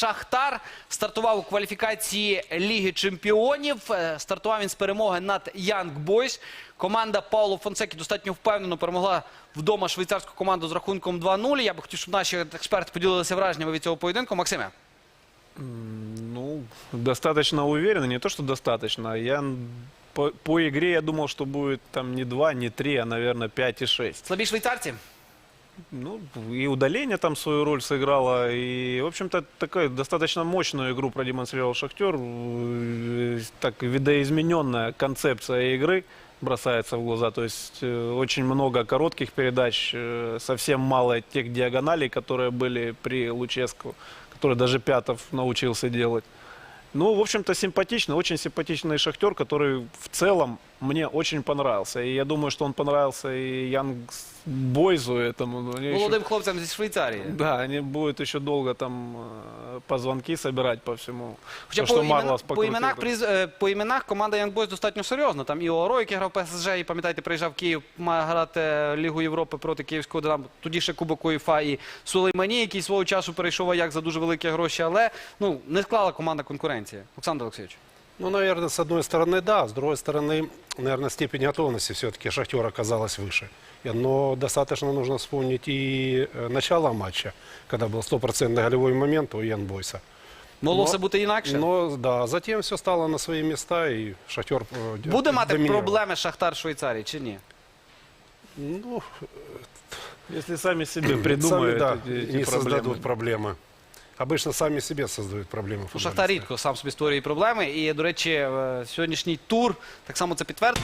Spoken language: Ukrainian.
Шахтар стартував у кваліфікації Ліги Чемпіонів. Е, Стартував він з перемоги над Янг Бойс. Команда Пауло Фонсекі достатньо впевнено перемогла вдома швейцарську команду з рахунком 2-0. Я би хотів, щоб наші експерти поділилися враженнями від цього поєдинку. Максиме. Ну, достаточно уверенно, не то, что достаточно. Я по, по игре я думал, что будет там не 2, не 3, а, наверное, 5 и 6. Слабі швейцарці. Ну, и удаление там свою роль сыграло. И, в общем-то, такая достаточно мощную игру продемонстрировал Шахтер. Э, Так, видоизмененная концепция игры бросается в глаза. То есть э, очень много коротких передач, э, совсем мало тех диагоналей, которые были при Луческу, которые даже Пятов научился делать. Ну, в общем-то, симпатично, очень симпатичный шахтер, который в целом мне очень понравился. И я думаю, что он понравился и Янг Бойзу этому. Ну, они еще- Молодим хлопцям зі Швейцарії. Да, они будут еще долго там э, позвонки собирать по всему. Хоча по, імена, по, іменах, приз- е, по іменах команда Young Boys достатньо серйозна. Там і Оро, який грав ПСЖ, і пам'ятаєте, приїжджав в Київ, має грати Лігу Європи проти Київського Динамо. Тоді ще Кубок УЄФА і Сулеймані, який свого часу перейшов Аяк за дуже великі гроші, але ну, не склала команда конкуренції. Олександр Олексійович. Ну, наверное, с одной стороны, да. С другой стороны, наверное, степень готовности все-таки Шахтер оказалась выше. И- Но достаточно нужно вспомнить и э, начало матча, когда был стопроцентный голевой момент у Ян Бойса. Могло Но- все бути інакше. Но, да, затем все стало на свои места, и Шахтер э, д- Буде мати доминировал. проблеми Шахтар Швейцарії чи ні? Ну, Если сами себе сами, придумают да, эти, эти не проблемы. создадут проблемы. Обычно сами себе создают проблемы. Ну, Шахтар футболисты. рідко сам собі створює проблеми. І, до речі, е, сьогоднішній тур так само це підтвердив.